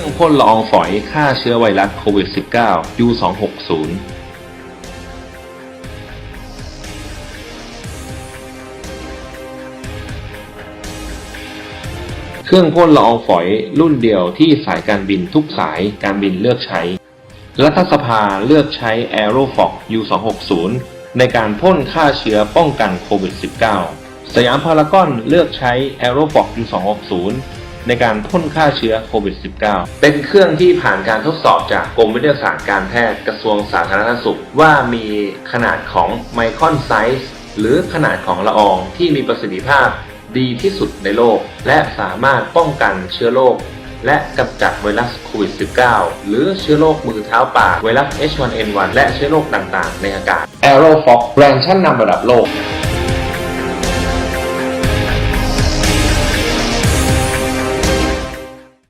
เครื่องพ่นละอองฝอยฆ่าเชื้อไวรัสโควิด -19 U260 เครื่องพ่นละอองฝอยรุ่นเดียวที่สายการบินทุกสายการบินเลือกใช้ รัฐสภาเลือกใช้ Aerofox U260 ในการพ่นฆ่าเชื้อป้องกันโควิด -19 สยามพารากอนเลือกใช้ Aerofox U260 ในการพ่นฆ่าเชื้อโควิด -19 เป็นเครื่องที่ผ่านการทดสอบจากกรมวิทยาศาสตร์การแพทย์กระทรวงสาธารณสุข ว่ามีขนาดของไมครอนไซส์หรือขนาดของละอองที่มีประสิทธิภาพดีที่สุดในโลก และสามารถป้องกันเชื้อโรคและกำจัดไวรัสโควิด -19 หรือเชื้อโรคมือเท้าปากไวรัส H1N1 และเชื้อโรคต่างๆ ในอากาศ Aerofox แบรนด์ชั้นนำระดับโลก